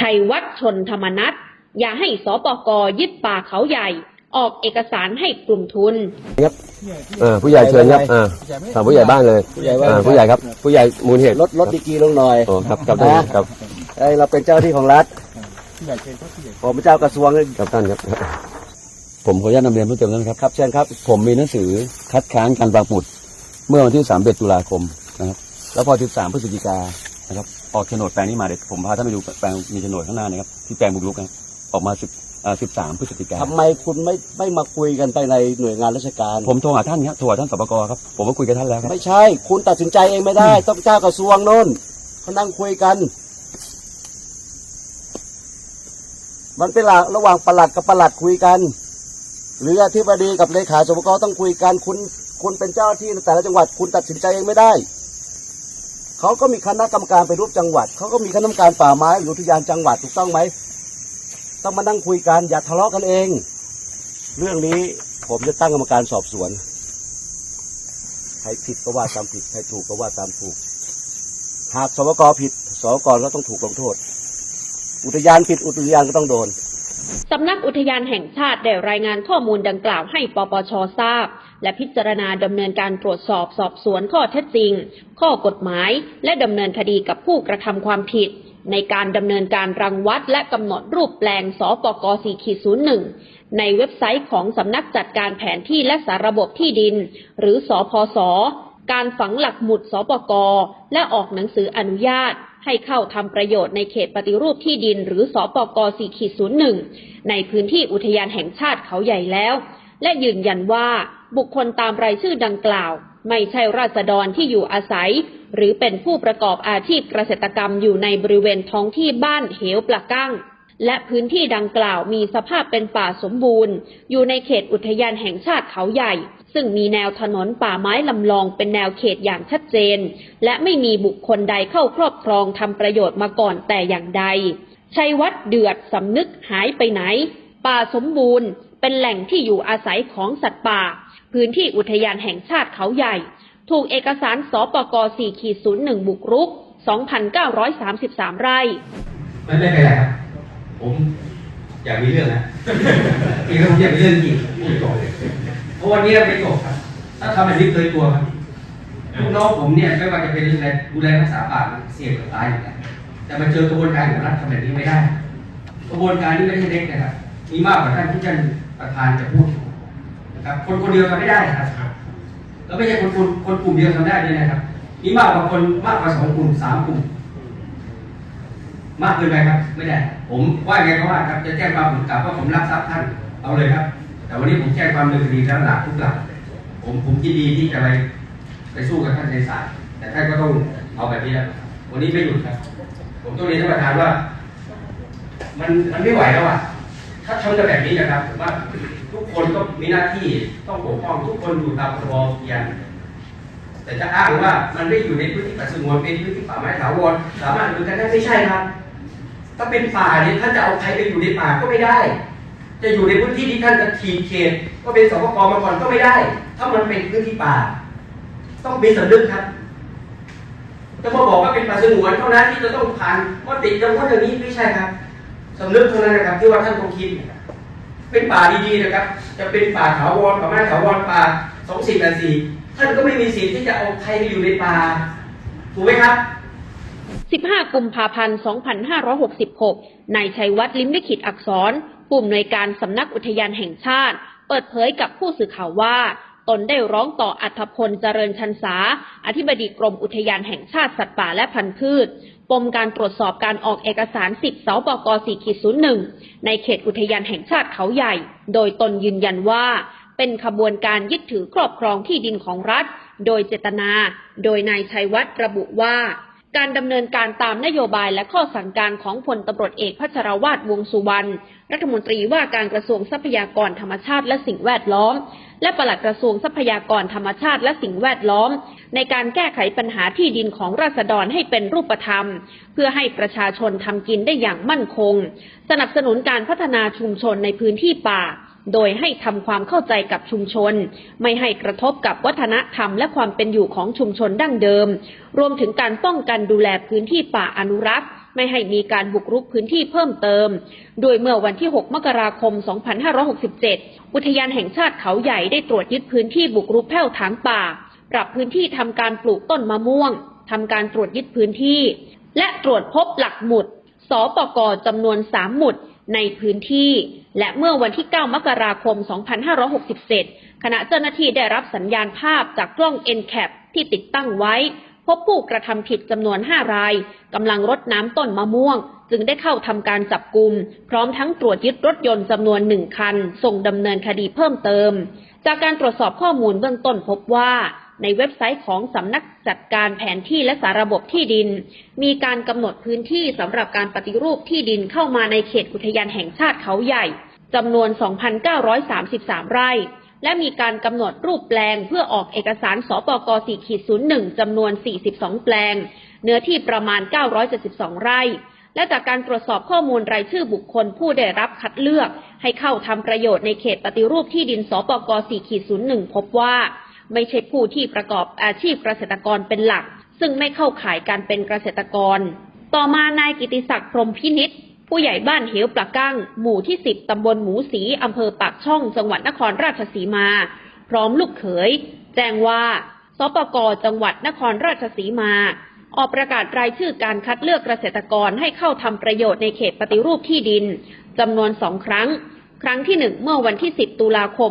ชัยวัฒน์ชนธรรมนัฐอย่าให้สปกยึดป่าเขาใหญ่ ออกเอกสารให้กลุ่มทุนเออผู้ใหญ่เชิญครับอ่าถามผู้ใหญ่บ้านเลยผู้ใหญ่บ้านอ่าผู้ใหญ่ครับ ผู้ใหญ่มูลเหตุลดลดดีกรีลงหน่อยโอ้ครับครับท่านครับไอ้เราเป็นเจ้าหน้าที่ของรัฐผมเป็นเจ้ากระทรวงครับท่านครับ ผมขออนุญาตนำเรียนเพิ่มเติมนะครับครับเชิญครับ ผมมีหนังสือคัดค้านการวางหมุด เมื่อวันที่31ตุลาคมนะครับ แล้วพอ 13 พฤศจิกายนนะครับ ออกโฉนดแปลงนี้มาเดี๋ยวผมพาท่านไปดูแปลงมีโฉนดข้างหน้านะครับที่แปลงบุกรุกนะครับออกมา10อ่า13พฤศจิกายนทำไมคุณไม่ไม่มาคุยกันไปในหน่วยงานราชการ ผมโทรหาท่านครับโทรหาท่านสปกครับผมก็คุยกับท่านแล้วครับไม่ใช่ คุณตัดสินใจเองไม่ได้ ต้องเจ้ากระทรวงโน่นเขานั่งคุยกัน มันเป็นหลักระหว่างปลัดกับปลัดคุยกัน หรืออธิบดีกับเลขาสปกต้องคุยกันคุณคุณเป็นเจ้าหน้าที่ในแต่ละจังหวัด คุณตัดสินใจเองไม่ได้ เขาก็มีคณะกรรมการไปรูปจังหวัด เขาก็มีคณะกรรมการป่าไม้ออุทยานจังหวัดถูกต้องไหมต้องมานั่งคุยกันอย่าทะเลาะกันเอง เรื่องนี้ผมจะตั้งกรรมการสอบสวนใครผิดก็ว่าตามผิดใครถูกก็ว่าตามถูก หากสวกผิดสวกก็ต้องถูกลงโทษ อุทยานผิดอุทยานก็ต้องโดนสำนักอุทยานแห่งชาติได้รายงานข้อมูลดังกล่าวให้ปปชทราบ และพิจารณาดำเนินการตรวจสอบสอบสวนข้อเท็จจริง ข้อกฎหมาย และดำเนินคดีกับผู้กระทำความผิด ในการดำเนินการรังวัดและกำหนดรูปแปลงสปก 4.01 ในเว็บไซต์ของสำนักจัดการแผนที่และสาระบบที่ดิน หรือสอพสการฝังหลักหมุดสปก และออกหนังสืออนุญาต ให้เข้าทำประโยชน์ในเขตปฏิรูปที่ดิน หรือสอปก 4.01 ในพื้นที่อุทยานแห่งชาติเขาใหญ่แล้ว และยืนยันว่า บุคคลตามรายชื่อดังกล่าว ไม่ใช่ราษฎรที่อยู่อาศัย หรือเป็นผู้ประกอบอาชีพเกษตรกรรมอยู่ในบริเวณท้องที่บ้านเหวปละกั้ง และพื้นที่ดังกล่าวมีสภาพเป็นป่าสมบูรณ์ อยู่ในเขตอุทยานแห่งชาติเขาใหญ่ ซึ่งมีแนวถนนป่าไม้ลำลองเป็นแนวเขตอย่างชัดเจน และไม่มีบุคคลใดเข้าครอบครองทำประโยชน์มาก่อนแต่อย่างใดชัยวัฒน์เดือดสำนึกหายไปไหน ป่าสมบูรณ์ เป็นแหล่งที่อยู่อาศัยของสัตว์ป่า พื้นที่อุทยานแห่งชาติเขาใหญ่ ถูกเอกสารสปก4.01 บุกรุก 2,933 ไร่ไม่ไม่เป็นไรครับ ผมอยากมีเรื่องนะอีกแล้วผมอยากมีเรื่องจริงพูดก่อนเลยเพราะวันนี้เราไม่จบครับ ถ้าทำแบบนี้เคยตัวครับลูกน้องผมเนี่ยไม่ว่าจะเป็นดูแลดูแลรักษาป่าเสี่ยงกับตายอยู่แล้วแต่มาเจอกระบวนการของรัฐทำแบบนี้ไม่ได้ กระบวนการนี้ไม่ใช่เล็กนะครับ มีมากกว่าท่านที่ท่านประธานจะพูด ครับ คนคนเดียวทำไม่ได้ครับ แล้วไม่ใช่คนคนคนกลุ่มเดียวทำได้ด้วยนะครับมีมากกว่าคนมากกว่าสองกลุ่มสามกลุ่ม มากเกินไปครับ ไม่ได้ ผมว่าไงก็ว่าครับ จะแจ้งความผมกลับว่าผมรับทรัพย์ท่านเอาเลยครับ แต่วันนี้ผมแจ้งความดำเนินคดีแล้วหลักทุกหลักผมผมยินดีที่จะไปไปสู้กับท่านในศาลแต่ท่านก็ต้องเอาแบบนี้แล้ววันนี้ไม่หยุดครับ ผมต้องเรียนท่านประธานว่า มันมันไม่ไหวแล้วอะ ถ้าทำกันแบบนี้นะครับผมว่า คนก็มีหน้าที่ต้องปกป้องทุกคนอยู่ตามพรบเพียงแต่จะอ้างว่ามันไม่อยู่ในพื้นที่ป่าสงวนเป็นพื้นที่ป่าไม้ถาวรสามารถดูกันได้ไม่ใช่ครับ ถ้าเป็นป่าเนี่ยท่านจะเอาใครไปอยู่ในป่าก็ไม่ได้ จะอยู่ในพื้นที่ที่ท่านจะขีดเขตก็เป็นสปกมาก่อนก็ไม่ได้ ถ้ามันเป็นพื้นที่ป่า ต้องมีสำนึกครับจะมาบอกว่าเป็นป่าสงวนเท่านั้นที่จะต้องผ่านว่าติดอย่างว่าอย่างนี้ไม่ใช่ครับสำนึกเท่านั้นนะครับที่ว่าท่านต้องคิด เป็นป่าดีๆนะครับ จะเป็นป่าถาวรป่าไม้ถาวรป่าสองสี่แปดสี่ท่านก็ไม่มีสิทธิ์ที่จะเอาใครไปอยู่ในป่าถูกไหมครับ 15 กุมภาพันธ์ 2566 นายชัยวัฒน์ลิมลิขิตอักษร ผู้อำนวยการสำนักอุทยานแห่งชาติ เปิดเผยกับผู้สื่อข่าวว่า ตนได้ร้องต่ออัธพลเจริญชันษา อธิบดีกรมอุทยานแห่งชาติสัตว์ป่าและพันธุ์พืช ปมการตรวจสอบการออกเอกสารสิทธิ์สาปก4.01 ในเขตอุทยานแห่งชาติเขาใหญ่ โดยตนยืนยันว่าเป็นขบวนการยึดถือครอบครองที่ดินของรัฐ โดยเจตนา โดยนายชัยวัฒน์ระบุว่า การดำเนินการตามนโยบายและข้อสั่งการของพลตำรวจเอกพัชรวาทวงสุวรรณ รัฐมนตรีว่าการกระทรวงทรัพยากรธรรมชาติและสิ่งแวดล้อม และปลัดกระทรวงทรัพยากรธรรมชาติและสิ่งแวดล้อม ในการแก้ไขปัญหาที่ดินของราษฎรให้เป็นรูปธรรม เพื่อให้ประชาชนทำกินได้อย่างมั่นคง สนับสนุนการพัฒนาชุมชนในพื้นที่ป่า โดยให้ทำความเข้าใจกับชุมชน ไม่ให้กระทบกับวัฒนธรรมและความเป็นอยู่ของชุมชนดั้งเดิม รวมถึงการป้องกันดูแลพื้นที่ป่าอนุรักษ์ ไม่ให้มีการบุกรุกพื้นที่เพิ่มเติม โดยเมื่อวันที่ 6 มกราคม 2567 อุทยานแห่งชาติเขาใหญ่ได้ตรวจยึดพื้นที่บุกรุกแผ่วถางป่า ปรับพื้นที่ทำการปลูกต้นมะม่วงทำการตรวจยึดพื้นที่ และตรวจพบหลักหมุด สปกจำนวน 3 หมุดในพื้นที่ และเมื่อวันที่ 9 มกราคม 2567 ขณะเจ้าหน้าที่ได้รับสัญญาณภาพจากกล้อง NCAP ที่ติดตั้งไว้ พบผู้กระทำผิดจำนวน 5 รายกำลังรดน้ำต้นมะม่วง จึงได้เข้าทำการจับกลุ่มพร้อมทั้งตรวจยึดรถยนต์จำนวนหนึ่งคัน ส่งดำเนินคดีเพิ่มเติม จากการตรวจสอบข้อมูลเบื้องต้นพบว่า ในเว็บไซต์ของสำนักจัดการแผนที่และสาระบบที่ดิน มีการกำหนดพื้นที่สำหรับการปฏิรูปที่ดินเข้ามาในเขตอุทยานแห่งชาติเขาใหญ่จำนวน 2,933 ไร่ และมีการกำหนดรูปแปลงเพื่อออกเอกสารสปก4-01จำนวน 42 แปลง เนื้อที่ประมาณ 972 ไร่และจากการตรวจสอบข้อมูลรายชื่อบุคคลผู้ได้รับคัดเลือก ให้เข้าทำประโยชน์ในเขตปฏิรูปที่ดินสปก4-01 พบว่า ไม่ใช่ผู้ที่ประกอบอาชีพเกษตรกรเป็นหลัก ซึ่งไม่เข้าข่ายการเป็นเกษตรกร ต่อมานายกิติศักดิ์พรมพินิษผู้ใหญ่บ้านเหวปลากั้ง หมู่ที่10ตำบลหมูสีอำเภอปากช่อง จังหวัดนครราชสีมา พร้อมลูกเขย แจ้งว่าสปกจังหวัดนครราชสีมา ออกประกาศรายชื่อการคัดเลือกเกษตรกรให้เข้าทำประโยชน์ในเขตปฏิรูปที่ดินจำนวนสองครั้ง ครั้งที่หนึ่งเมื่อวันที่ 10 ตุลาคม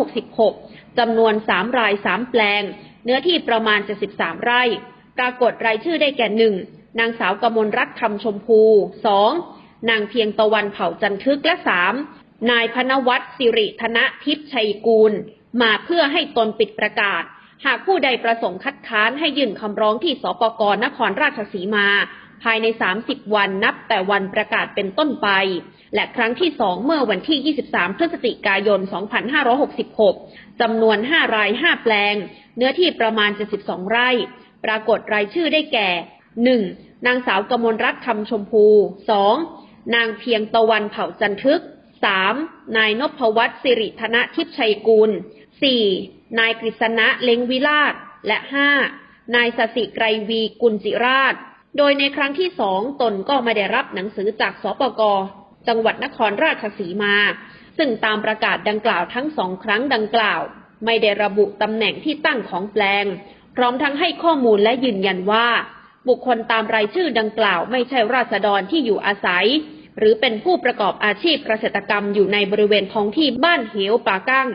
2566 จำนวน3ราย3แปลง เนื้อที่ประมาณ 73 ไร่ ปรากฏรายชื่อได้แก่หนึ่งนางสาวกมลรัตน์คำชมพูสองนางเพียงตะวันเผ่าจันทึกและสามนายพนวัตรสิริธนทิพย์ชัยกูล มาเพื่อให้ตนปิดประกาศ หากผู้ใดประสงค์คัดค้านให้ยื่นคำร้องที่สปกรนครราชสีมา ภายใน 30 วันนับแต่วันประกาศเป็นต้นไป และครั้งที่สองเมื่อวันที่ 23 พฤศจิกายน 2566 จำนวน 5 ราย 5 แปลง เนื้อที่ประมาณ 72 ไร่ ปรากฏรายชื่อได้แก่ 1. นางสาวกมลรัตน์คำชมพู 2. นางเพียงตะวันเผ่าจันทึก 3. นายนพวัตรสิริธนทิพชัยกุล 4. นายกฤษณะเล้งวิลาศและ 5. นายสสิไกรวีกุลจิราช โดยในครั้งที่สองตนก็ไม่ได้รับหนังสือจากสปกจังหวัดนครราชสีมา ซึ่งตามประกาศดังกล่าวทั้งสองครั้งดังกล่าว ไม่ได้ระบุตำแหน่งที่ตั้งของแปลง พร้อมทั้งให้ข้อมูลและยืนยันว่า บุคคลตามรายชื่อดังกล่าวไม่ใช่ราษฎรที่อยู่อาศัย หรือเป็นผู้ประกอบอาชีพเกษตรกรรมอยู่ในบริเวณท้องที่บ้านเหวป่ากั้ง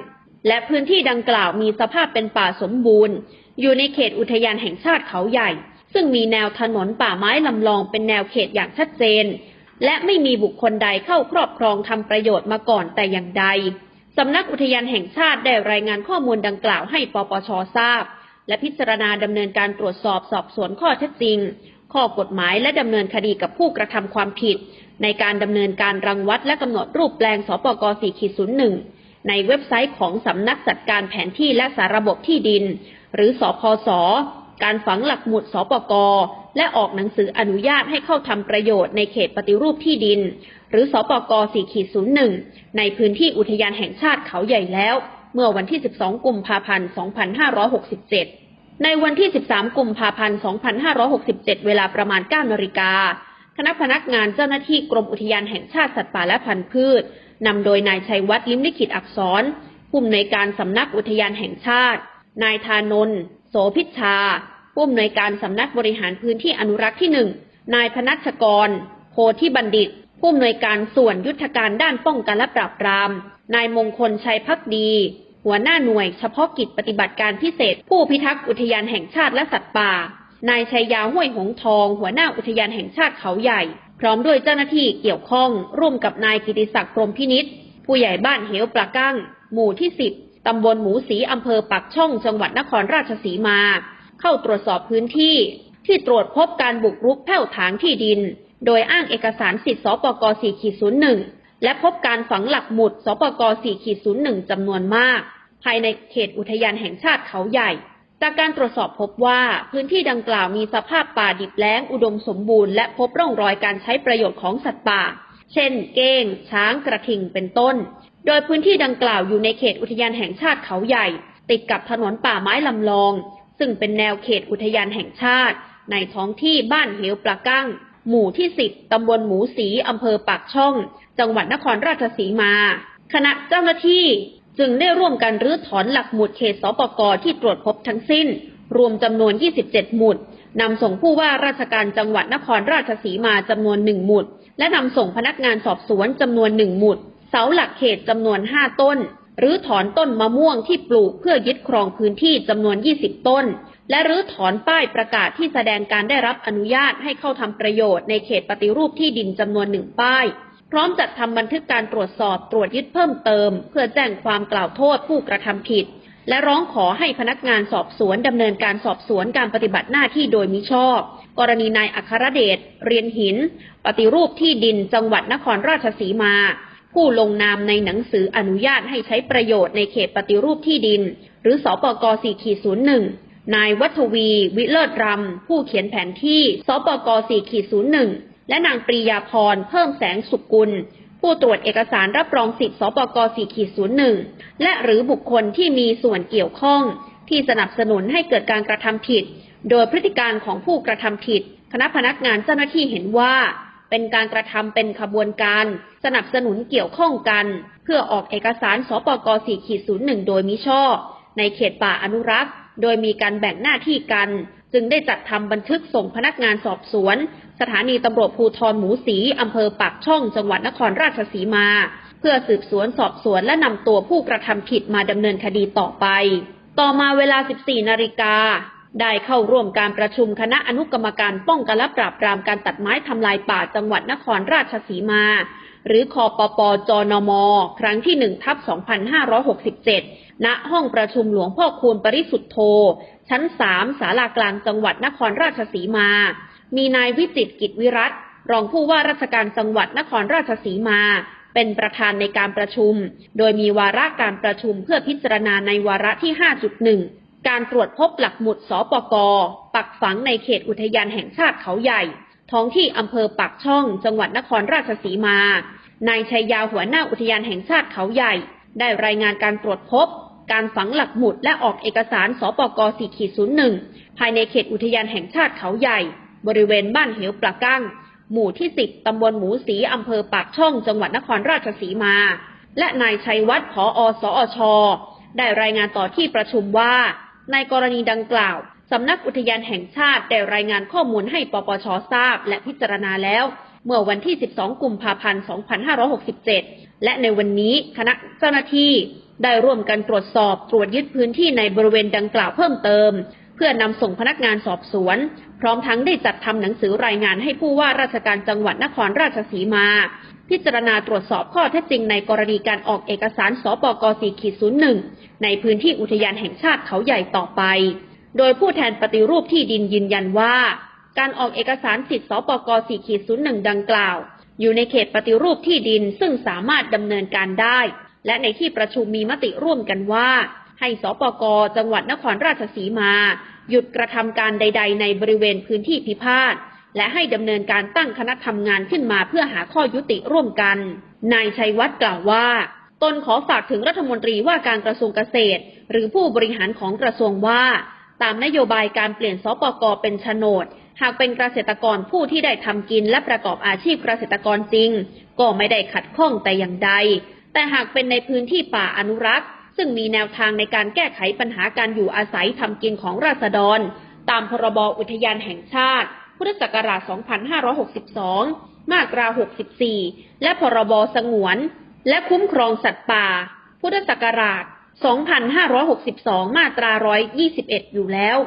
และพื้นที่ดังกล่าวมีสภาพเป็นป่าสมบูรณ์ อยู่ในเขตอุทยานแห่งชาติเขาใหญ่ ซึ่งมีแนวถนนป่าไม้ลำลองเป็นแนวเขตอย่างชัดเจน และไม่มีบุคคลใดเข้าครอบครองทำประโยชน์มาก่อนแต่อย่างใดสำนักอุทยานแห่งชาติได้รายงานข้อมูลดังกล่าวให้ปปชทราบ และพิจารณาดำเนินการตรวจสอบสอบสวนข้อเท็จจริง ข้อกฎหมายและดำเนินคดีกับผู้กระทำความผิด ในการดำเนินการรังวัดและกำหนดรูปแปลงสปก 4.01 ในเว็บไซต์ของสำนักจัดการแผนที่และสาระบบที่ดิน หรือสอพส การฝังหลักหมุดสปกและออกหนังสืออนุญาตให้เข้าทำประโยชน์ในเขตปฏิรูปที่ดิน หรือสปก4.01 ในพื้นที่อุทยานแห่งชาติเขาใหญ่แล้ว เมื่อวันที่ 12 กุมภาพันธ์ 2567 ในวันที่ 13 กุมภาพันธ์ 2567 เวลาประมาณ 9 นาฬิกา คณะพนักงานเจ้าหน้าที่กรมอุทยานแห่งชาติสัตว์ป่าและพันธุ์พืชนำโดยนายชัยวัฒน์ลิมลิขิตอักษรผู้อำนวยการสำนักอุทยานแห่งชาติ นายธานนท์โสพิชชา ผู้อำนวยการสำนักบริหารพื้นที่อนุรักษ์ที่หนึ่งนายพนัชกร โพธิบัณฑิต ผู้อำนวยการส่วนยุทธการด้านป้องกันและปราบปราม นายมงคลชัยพักดี หัวหน้าหน่วยเฉพาะกิจปฏิบัติการพิเศษ ผู้พิทักษ์อุทยานแห่งชาติและสัตว์ป่า นายชัยยาห้วยหงทอง หัวหน้าอุทยานแห่งชาติเขาใหญ่ พร้อมด้วยเจ้าหน้าที่เกี่ยวข้อง ร่วมกับนายกิติศักดิ์พรมพินิษผู้ใหญ่บ้านเหวปลากั้ง หมู่ที่สิบตำบลหมูสีอำเภอปักช่องจังหวัดนครราชสีมา เข้าตรวจสอบพื้นที่ ที่ตรวจพบการบุกรุกแผ่วถางที่ดิน โดยอ้างเอกสารสิทธิสปก4.01 และพบการฝังหลักหมุดสปก4.01 จำนวนมาก ภายในเขตอุทยานแห่งชาติเขาใหญ่ จากการตรวจสอบพบว่าพื้นที่ดังกล่าวมีสภาพป่าดิบแล้งอุดมสมบูรณ์และพบร่องรอยการใช้ประโยชน์ของสัตว์ป่า เช่น เก้ง ช้างกระทิงเป็นต้น โดยพื้นที่ดังกล่าวอยู่ในเขตอุทยานแห่งชาติเขาใหญ่ติดกับถนนป่าไม้ลำลอง ซึ่งเป็นแนวเขตอุทยานแห่งชาติ ในท้องที่บ้านเหวปลากั้ง หมู่ที่ 10 ตำบลหมูสี อำเภอปากช่อง จังหวัดนครราชสีมา คณะเจ้าหน้าที่จึงได้ร่วมกันรื้อถอนหลักหมุดเขตสปกที่ตรวจพบทั้งสิ้น รวมจำนวน 27 หมุดนำส่งผู้ว่าราชการจังหวัดนครราชสีมาจำนวนหนึ่งหมุด และนำส่งพนักงานสอบสวนจำนวนหนึ่งหมุด เสาหลักเขตจำนวน5ต้น หรือถอนต้นมะม่วงที่ปลูกเพื่อยึดครองพื้นที่จำนวน 20 ต้น และรื้อถอนป้ายประกาศที่แสดงการได้รับอนุญาตให้เข้าทำประโยชน์ในเขตปฏิรูปที่ดินจำนวนหนึ่งป้าย พร้อมจัดทำบันทึกการตรวจสอบตรวจยึดเพิ่มเติม เพื่อแจ้งความกล่าวโทษผู้กระทำผิด และร้องขอให้พนักงานสอบสวนดำเนินการสอบสวนการปฏิบัติหน้าที่โดยมิชอบ กรณีนายอัครเดชเรียนหิน ปฏิรูปที่ดินจังหวัดนครราชสีมา ผู้ลงนามในหนังสืออนุญาตให้ใช้ประโยชน์ในเขตปฏิรูปที่ดิน หรือสปก4.01 นายวัฒวี วิเลิศรำ ผู้เขียนแผนที่สปก4.01 และนางปรียาพร เพิ่มแสงสุกุล ผู้ตรวจเอกสารรับรองสิทธิสปก4.01 และหรือบุคคลที่มีส่วนเกี่ยวข้อง ที่สนับสนุนให้เกิดการกระทำผิด โดยพฤติการของผู้กระทำผิด คณะพนักงานเจ้าหน้าที่เห็นว่า เป็นการกระทำเป็นขบวนการ สนับสนุนเกี่ยวข้องกัน เพื่อออกเอกสารสปก4.01 โดยมิชอบ ในเขตป่าอนุรักษ์ โดยมีการแบ่งหน้าที่กัน จึงได้จัดทำบันทึกส่งพนักงานสอบสวน สถานีตำรวจภูธรหมูสีอำเภอปากช่องจังหวัดนครราชสีมา เพื่อสืบสวนสอบสวนและนำตัวผู้กระทำผิดมาดำเนินคดีต่อไป ต่อมาเวลา 14 นาฬิกา ได้เข้าร่วมการประชุมคณะอนุกรรมการป้องกันและปราบปรามการตัดไม้ทำลายป่าจังหวัดนครราชสีมา หรือคอปปจนม ครั้งที่1ทับ2567 ณ ห้องประชุมหลวงพ่อคูณปริสุทธโธ ชั้น 3 ศาลากลางจังหวัดนครราชสีมา มีนายวิจิตกิจวิรัตรองผู้ว่าราชการจังหวัดนครราชสีมา เป็นประธานในการประชุม โดยมีวาระการประชุมเพื่อพิจารณาในวาระที่ 5.1 การตรวจพบหลักหมุดสปก ปักฝังในเขตอุทยานแห่งชาติเขาใหญ่ ท้องที่อำเภอปากช่อง จังหวัดนครราชสีมา นายชัยยาหัวหน้าอุทยานแห่งชาติเขาใหญ่ ได้รายงานการตรวจพบ การฝังหลักหมุดและออกเอกสารสปก 4.01 ภายในเขตอุทยานแห่งชาติเขาใหญ่ บริเวณบ้านเหวปลากั้ง หมู่ที่ 10 ตำบลหมูสีอำเภอปากช่อง จังหวัดนครราชสีมา และนายชัยวัฒน์ผอสอชได้รายงานต่อที่ประชุมว่า ในกรณีดังกล่าว สำนักอุทยานแห่งชาติได้รายงานข้อมูลให้ปปชทราบและพิจารณาแล้ว เมื่อวันที่ 12 กุมภาพันธ์ 2567 และในวันนี้คณะเจ้าหน้าที่ได้ร่วมกันตรวจสอบตรวจยึดพื้นที่ในบริเวณดังกล่าวเพิ่มเติม เพื่อนำส่งพนักงานสอบสวน พร้อมทั้งได้จัดทำหนังสือรายงานให้ผู้ว่าราชการจังหวัดนครราชสีมา พิจารณาตรวจสอบข้อเท็จจริงในกรณีการออกเอกสารสปก 4.01 ในพื้นที่อุทยานแห่งชาติเขาใหญ่ต่อไป โดยผู้แทนปฏิรูปที่ดินยืนยันว่า การออกเอกสารสิทธิสปก 4.01 ดังกล่าว อยู่ในเขตปฏิรูปที่ดินซึ่งสามารถดำเนินการได้ และในที่ประชุมมีมติร่วมกันว่า ให้สปกจังหวัดนครราชสีมา หยุดกระทำการใด ๆ ในบริเวณพื้นที่พิพาทและให้ดำเนินการตั้งคณะทำงานขึ้นมาเพื่อหาข้อยุติร่วมกัน นายชัยวัฒน์กล่าวว่า ตนขอฝากถึงรัฐมนตรีว่าการกระทรวงเกษตร หรือผู้บริหารของกระทรวงว่า ตามนโยบายการเปลี่ยนสปกเป็นโฉนด หากเป็นเกษตรกรผู้ที่ได้ทำกินและประกอบอาชีพเกษตรกรจริง ก็ไม่ได้ขัดข้องแต่อย่างใด แต่หากเป็นในพื้นที่ป่าอนุรักษ์ ซึ่งมีแนวทางในการแก้ไขปัญหาการอยู่อาศัยทำกินของราษฎร ตามพรบอุทยานแห่งชาติ พุทธศักราช 2562 มาตรา 64 และพรบสงวน และคุ้มครองสัตว์ป่า พุทธศักราช 2562 มาตรา 121 อยู่แล้ว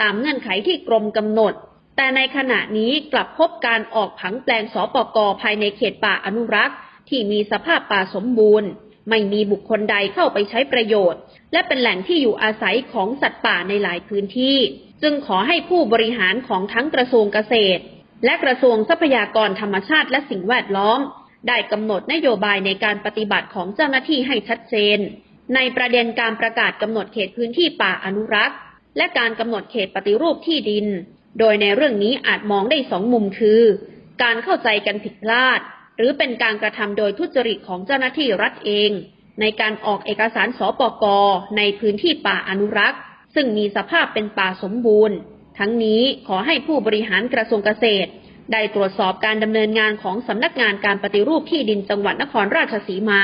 ตามเงื่อนไขที่กรมกำหนด แต่ในขณะนี้กลับพบการออกผังแปลงสปกภายในเขตป่าอนุรักษ์ ที่มีสภาพป่าสมบูรณ์ ไม่มีบุคคลใดเข้าไปใช้ประโยชน์ และเป็นแหล่งที่อยู่อาศัยของสัตว์ป่าในหลายพื้นที่ จึงขอให้ผู้บริหารของทั้งกระทรวงเกษตร และกระทรวงทรัพยากรธรรมชาติและสิ่งแวดล้อม ได้กำหนดนโยบายในการปฏิบัติของเจ้าหน้าที่ให้ชัดเจน ในประเด็นการประกาศกำหนดเขตพื้นที่ป่าอนุรักษ์ และการกำหนดเขตปฏิรูปที่ดิน โดยในเรื่องนี้อาจมองได้สองมุมคือ การเข้าใจกันผิดพลาด หรือเป็นการกระทำโดยทุจริตของเจ้าหน้าที่รัฐเอง ในการออกเอกสารสปกในพื้นที่ป่าอนุรักษ์ ซึ่งมีสภาพเป็นป่าสมบูรณ์ ทั้งนี้ขอให้ผู้บริหารกระทรวงเกษตร ได้ตรวจสอบการดำเนินงานของสำนักงานการปฏิรูปที่ดินจังหวัดนครราชสีมา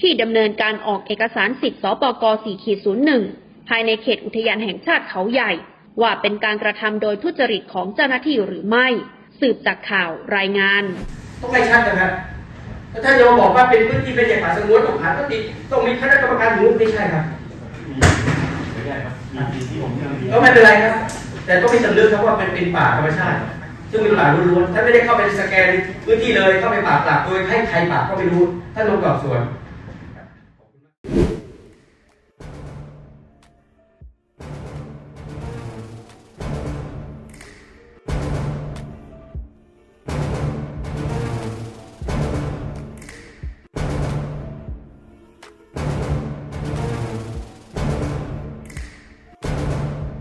ที่ดำเนินการออกเอกสารสิทธิ์สปก4.01 ภายในเขตอุทยานแห่งชาติเขาใหญ่ ว่าเป็นการกระทำโดยทุจริตของเจ้าหน้าที่หรือไม่ สืบจากข่าวรายงาน ต้องไม่ชัดนะครับถ้าท่านจะมาบอกว่าเป็นพื้นที่เป็นอย่างป่าสงวนต้องผ่านต้องติดต้องมีคณะกรรมการรู้ไม่ใช่ครับก็ไม่เป็นไรครับ แต่ต้องมีสำนึกครับว่าเป็นเป็นป่าธรรมชาติ ซึ่งเป็นป่าล้วนๆท่านไม่ได้เข้าไปสแกนพื้นที่เลยเข้าไปป่าปราบโดยให้ใครป่าก็ไม่รู้ท่านลงสอบสวน